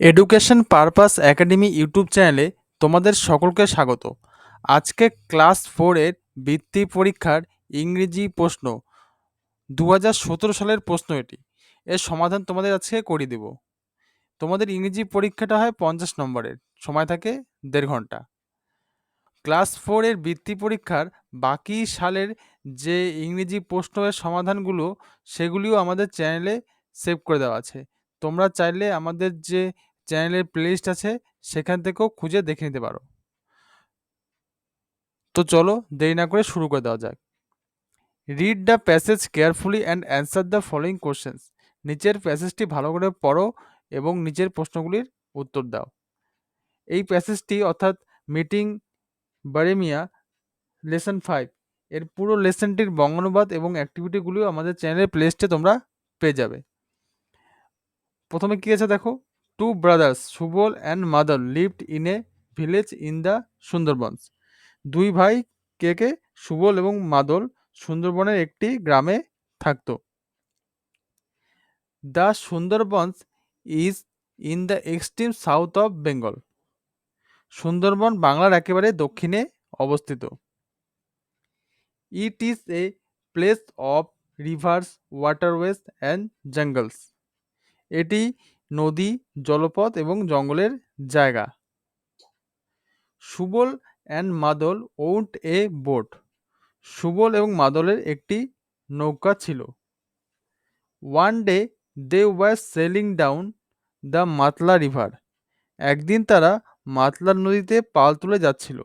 Education purpose academy YouTube চ্যানেলে তোমাদের সকলকে স্বাগত। আজকে ক্লাস ফোরের বৃত্তি পরীক্ষার ইংরেজি প্রশ্ন দু হাজার সতেরো সালের প্রশ্ন এটি। এর সমাধান তোমাদের আজকে করিয়ে দেব। তোমাদের ইংরেজি পরীক্ষাটা হয় পঞ্চাশ নম্বরের, সময় থাকে দেড় ঘণ্টা। ক্লাস ফোরের বৃত্তি পরীক্ষার বাকি সালের যে ইংরেজি প্রশ্নের সমাধানগুলো, সেগুলিও আমাদের চ্যানেলে সেভ করে দেওয়া আছে। তোমরা চাইলে আমাদের যে চ্যানেলের প্লেলিস্ট আছে, সেখান থেকেও খুঁজে দেখে নিতে পারো। তো চলো দেরি না করে শুরু করে দেওয়া যাক। Read the passage carefully and answer the following questions নিচের প্যাসেজটি ভালো করে পড়ো এবং নিচের প্রশ্নগুলির উত্তর দাও। এই প্যাসেজটি অর্থাৎ মিটিং বারেমিয়া লেসন ফাইভ এর পুরো লেসনটির বঙ্গানুবাদ এবং অ্যাক্টিভিটিগুলিও আমাদের চ্যানেলের প্লেলিস্টে তোমরা পেয়ে যাবে। প্রথমে কী আছে দেখো? Two brothers Subal and Madal lived in a village in the Sundarbans দুই ভাই কে কে? সুবল এবং মাদল সুন্দরবনের একটি গ্রামে থাকতো। The Sundarbans is in the extreme south of Bengal Sundarban বাংলার একেবারে দক্ষিণে অবস্থিত। It is a place of rivers waterways and jungles এটি নদী, জলপথ এবং জঙ্গলের জায়গা। Subal and Madal owned a boat. Subal এবং মাদলের একটি নৌকা ছিল। One day they were sailing down the Matla river. একদিন তারা মাতলা নদীতে পাল তুলে যাচ্ছিল।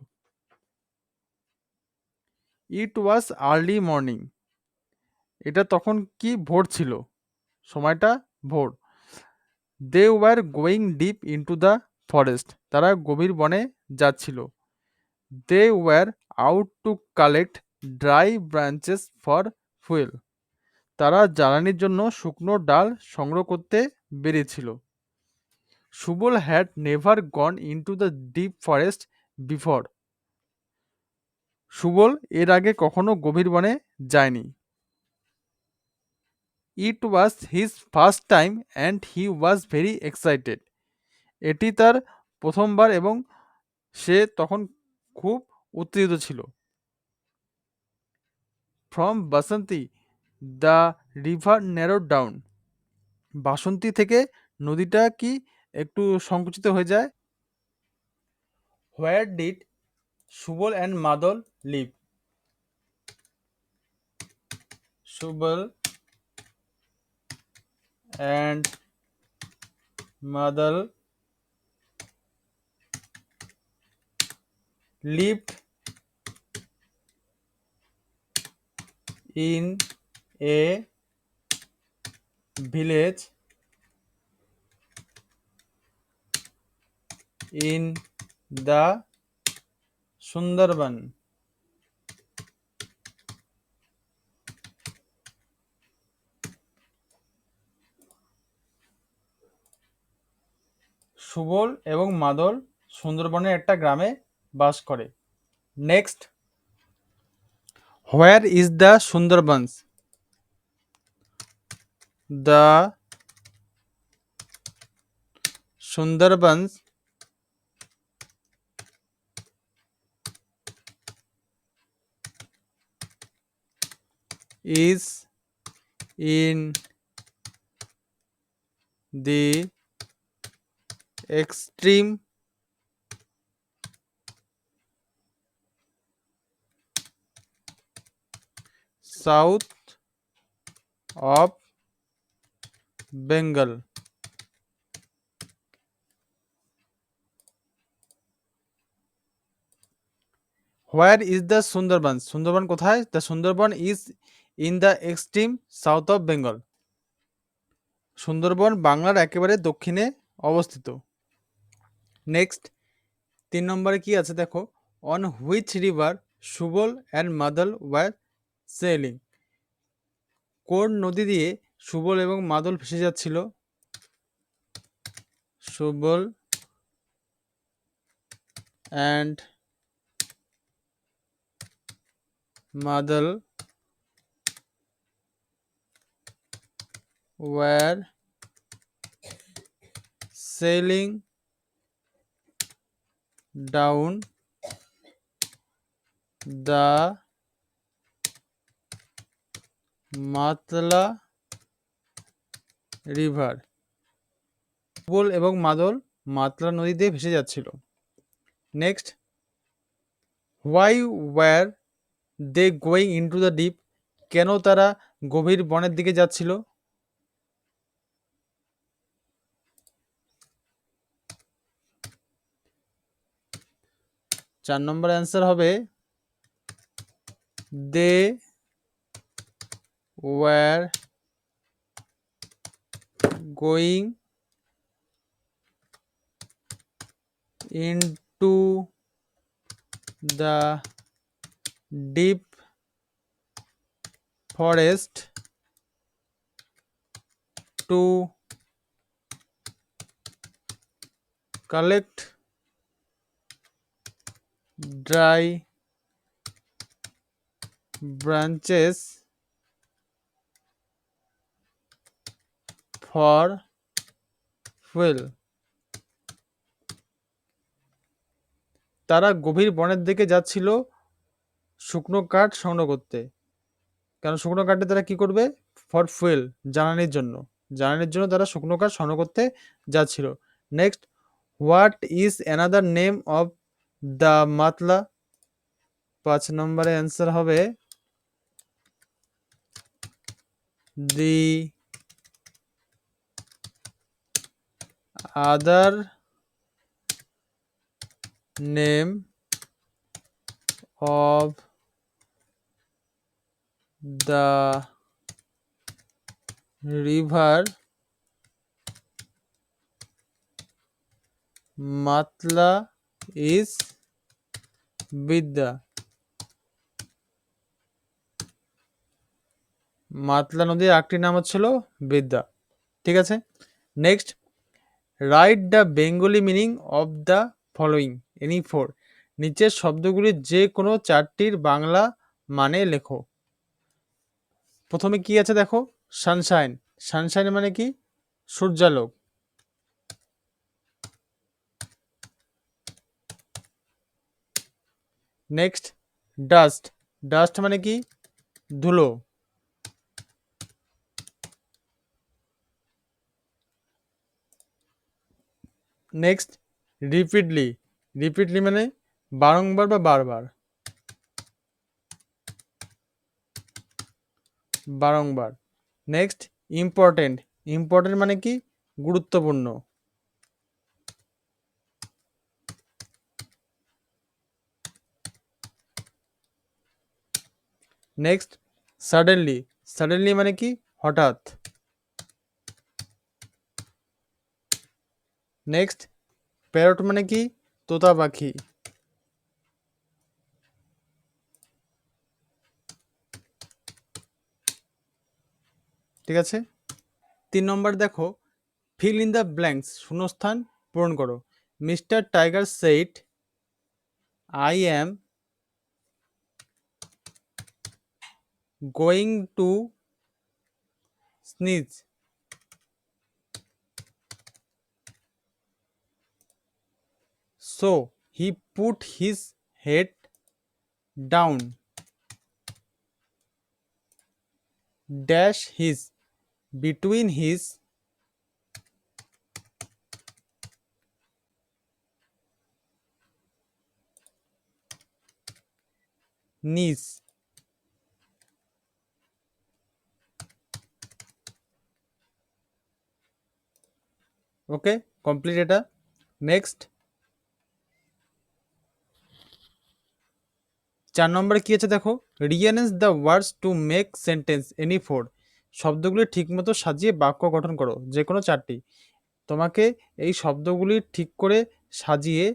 It was early morning. এটা তখন কি ভোর ছিল? সময়টা ভোর। They were going deep into the forest তারা গভীর বনে যাচ্ছিল। They were out to collect dry branches for fuel তারা জ্বালানির জন্য শুকনো ডাল সংগ্রহ করতে বেরিয়েছিল। Subal had never gone into the deep forest before Subal এর আগে কখনো গভীর বনে যায়নি। It was his first time and he was very excited এটি তার প্রথমবার এবং সে তখন খুব উত্তেজিত ছিল। From Basanti the river narrow down Basanti থেকে নদীটা কি একটু সংকুচিত হয়ে যায়? Where did Subal and Madal live Subal and Madal lived in a village in the Sundarban. Subal এবং মাদল সুন্দরবনের একটা গ্রামে বাস করে। Next where is the Sundarbans the Sundarbans is in the extreme south of Bengal. Where is the Sundarban? Sundarban কোথায়? The Sundarban is in the extreme south of Bengal. Sundarban বাংলার একেবারে দক্ষিণে অবস্থিত। নেক্সট তিন নম্বরে কি আছে দেখো? On which river Subal and Madal were sailing কোন নদী দিয়ে সুবল এবং মাদল ভেসে যাচ্ছিল? Subal and Madal were sailing down the Matla river প্রবল এবং মাদল মাতলা নদী দিয়ে ভেসে যাচ্ছিল। Next why were they going into the deep কেন তারা গভীর বনের দিকে যাচ্ছিল? চার নম্বর অ্যান্সার হবে they were going into the deep forest to collect dry branches for fuel. তারা গভীর বনের দিকে যাচ্ছিল শুকনো কাঠ সংগ্রহ করতে। কারণ শুকনো কাঠে তারা কি করবে? ফর ফুয়েল জ্বালানির জন্য। জ্বালানির জন্য তারা শুকনো কাঠ সংগ্রহ করতে যাচ্ছিল। Next what is another name of the Matla পাঁচ নম্বরে অ্যান্সার হবে দি আদার name of the river Matla is বিদ্যা। মাতলা নদীর একটি নাম হচ্ছিল বিদ্যা। ঠিক আছে? Next write the Bengali meaning of the following any four নিচের শব্দগুলির যে কোনো চারটির বাংলা মানে লেখো। প্রথমে কি আছে দেখো? সানশাইন সানশাইন মানে কি? সূর্যালোক। নেক্সট ডাস্ট ডাস্ট মানে কি? ধুলো। নেক্সট রিপিডলি রিপিটলি মানে বারংবার বা বারবার। বারংবার। নেক্সট ইম্পর্টেন্ট ইম্পর্টেন্ট মানে কি? গুরুত্বপূর্ণ। নেক্সট সাডেনলি সাডেনলি মানে কি? হঠাৎ। নেক্সট প্যারট মানে কি? তোতা পাখি। ঠিক আছে? তিন নম্বর দেখো ফিল ইন দ্য ব্ল্যাঙ্কস শূন্যস্থান পূরণ করো। Mister tiger said I am going to sneeze. So he put his head down. Dash his between his knees. Okay complete এটা। নেক্সট চার নম্বরে কী আছে দেখো? Rearrange the words to make sentence any four শব্দগুলি ঠিকমতো সাজিয়ে বাক্য গঠন করো যে কোনো চারটি। তোমাকে এই শব্দগুলি ঠিক করে সাজিয়ে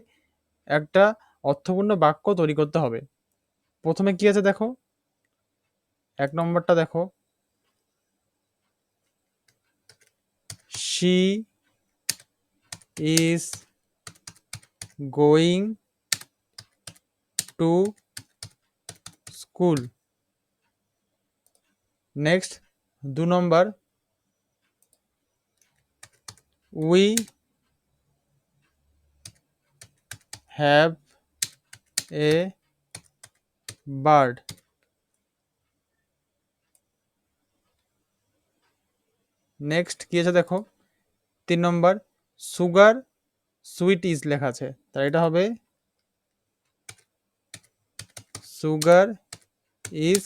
একটা অর্থপূর্ণ বাক্য তৈরি করতে হবে। প্রথমে কি আছে দেখো? এক নম্বরটা দেখো। She is going to school next দু number we have a bird next কি আছে দেখো? তিন নম্বর সুগার, সুইট ইজ লেখা আছে। তাই এটা হবে সুগার ইজ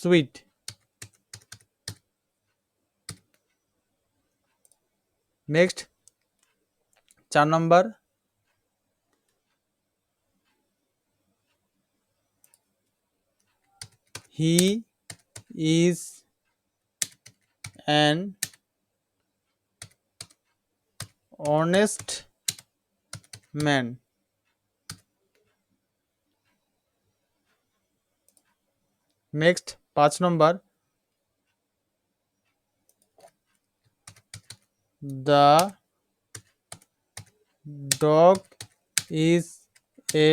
সুইট। নেক্সট, চার number. He is an honest man next পাঁচ number the dog is a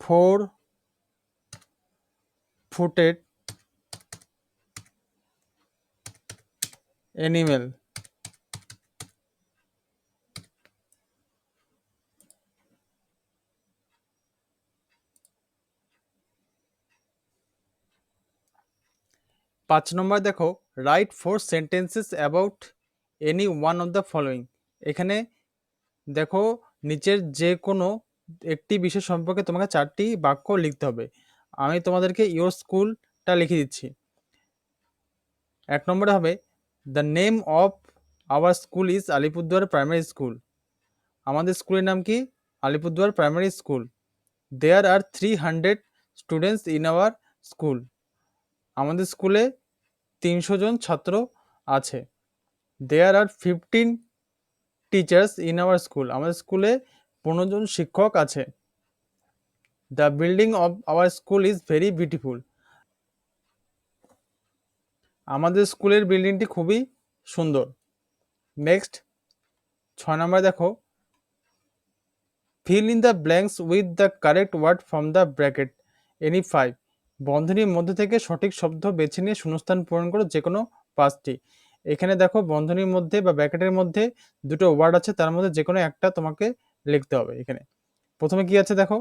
four footed animal পাঁচ নম্বর দেখো write four sentences about any one of the following এখানে দেখো, নিচের যে কোনো একটি বিষয় সম্পর্কে তোমাকে চারটি বাক্য লিখতে হবে। আমি তোমাদেরকে ইয়োর স্কুলটা লিখে দিচ্ছি। এক নম্বরে হবে the name of our school is Alipurduar primary school আমাদের স্কুলের নাম কি? Alipurduar primary school there are three hundred students in our school আমাদের স্কুলে তিনশো জন ছাত্র আছে। There are fifteen teachers in our school আমাদের স্কুলে পনেরো জন শিক্ষক আছে। The building of our school is very beautiful আমাদের স্কুলের বিল্ডিংটি খুবই সুন্দর। নেক্সট ছয় নম্বর দেখো। Fill in the blanks with the correct word from the bracket any five বন্ধনীর মধ্যে থেকে সঠিক শব্দ বেছে নিয়ে শূন্যস্থান পূরণ করো যে কোনো পাঁচটি। এখানে দেখো বন্ধনীর মধ্যে বা ব্র্যাকেটের মধ্যে দুটো ওয়ার্ড আছে, তার মধ্যে যে কোনো একটা তোমাকে লিখতে হবে এখানে। প্রথমে কি আছে দেখো?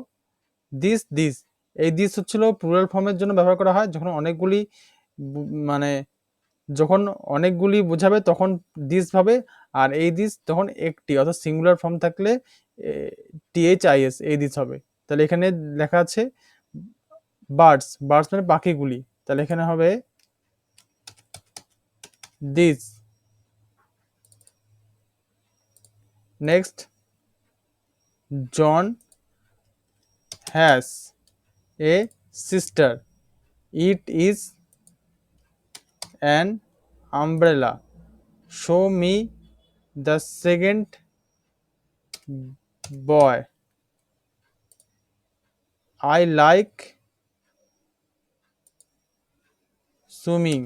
দিস দিস এই দিস হচ্ছিল প্লুরাল ফর্মের জন্য ব্যবহার করা হয়, যখন অনেকগুলি মানে যখন অনেকগুলি বোঝাবে তখন দিস ভাবে, আর এই দিস তখন একটি, অর্থাৎ সিঙ্গুলার ফর্ম থাকলে টিএইচ আইএস এই দিস হবে। তাহলে এখানে লেখা আছে বার্ডস বার্ডস মানে পাখিগুলি। তাহলে এখানে হবে this next John has a sister it is an umbrella show me the second boy i like swimming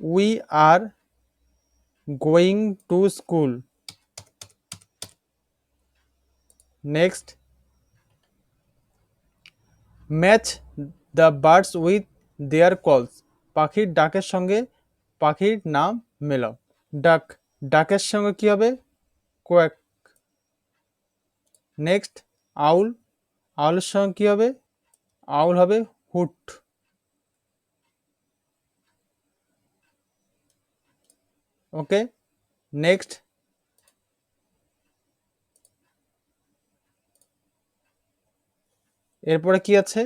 we are going to school next match the birds with their calls পাখির ডাকের সঙ্গে পাখির নাম মেলাও ডাক ডাকের সঙ্গে কি হবে? কোয়াক। নেক্সট, আউল। আউলের সঙ্গে কি হবে? আউল হবে হুট। Okay, next. এরপরে কি আছে?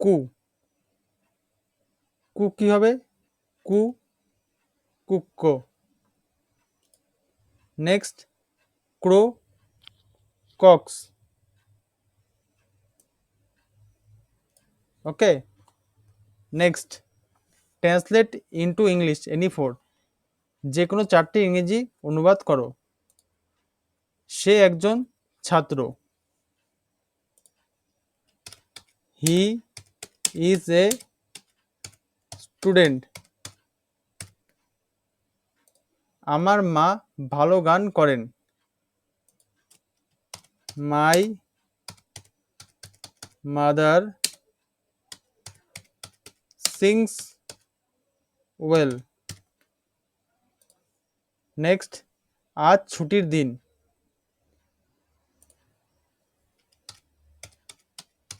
কু। কু কি হবে? কু। কুক্ক। Next crow caws okay, next, translate into English, any four. যে কোনো চারটি ইংরেজি অনুবাদ করো। সে একজন ছাত্র। He is a student. আমার মা ভালো গান করেন। My mother sings well. Next, আজ ছুটির দিন।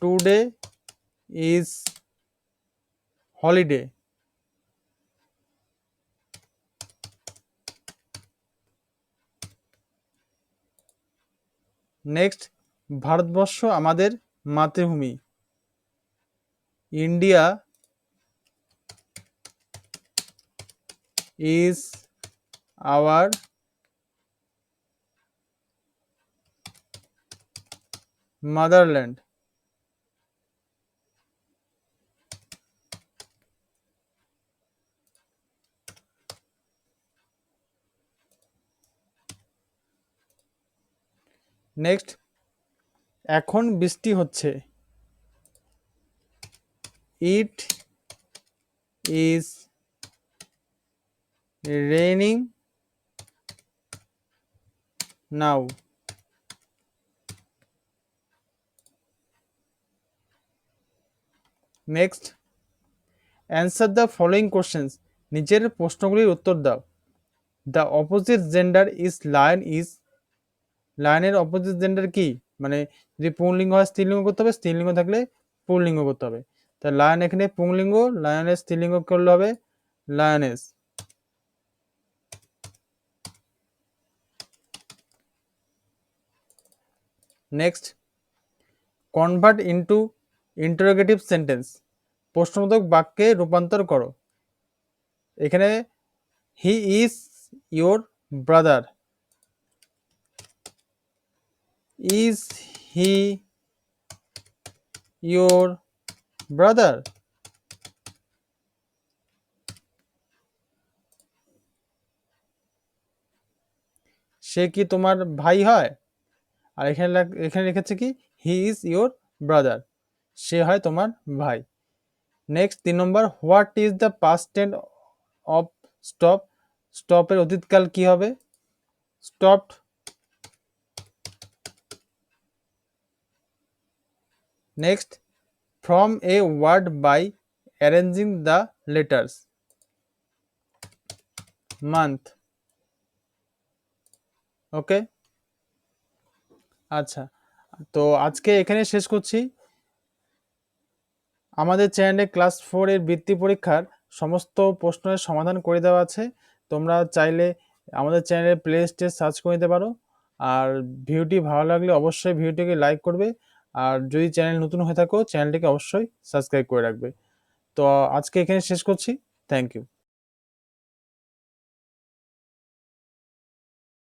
Today is holiday. নেক্সট ভারতবর্ষ আমাদের মাতৃভূমি। India is our motherland next. এখন বৃষ্টি হচ্ছে। It is raining now next answer the following questions নিচের প্রশ্নগুলির উত্তর দাও। The opposite gender is lion is লায়নের opposite gender কি? মানে যদি পুংলিঙ্গ হয় স্ত্রীলিঙ্গ করতে হবে স্ত্রীলিঙ্গ থাকলে পুংলিঙ্গ করতে হবে। তা লায়ন এখানে পুংলিঙ্গ লায়নের স্ত্রীলিঙ্গ করলে হবে lioness next convert into interrogative sentence প্রশ্নবোধক বাক্যে রূপান্তর করো। এখানে he is your brother. Is he your brother সে কি তোমার ভাই হয়? আর এখানে এখানে লিখেছে কি? হি ইজ ইয়োর ব্রাদার সে হয় তোমার ভাই। নেক্সট তিন নম্বর what is the past tense of stop স্টপের অতীতকাল কি হবে? Stopped next from a word by arranging the letters month okay আচ্ছা তো আজকে এখানে শেষ করছি। আমাদের চ্যানেলে ক্লাস ফোর এর বৃত্তি পরীক্ষার সমস্ত প্রশ্নের সমাধান করে দেওয়া আছে। তোমরা চাইলে আমাদের চ্যানেলে প্লে লিস্টে সার্চ করে নিতে পারো। আর ভিডিওটি ভালো লাগলে অবশ্যই ভিডিওটিকে লাইক করবে। আর যদি চ্যানেল নতুন হয়ে থাকো, চ্যানেলটিকে অবশ্যই সাবস্ক্রাইব করে রাখবে। তো আজকে এখানে শেষ করছি। Thank you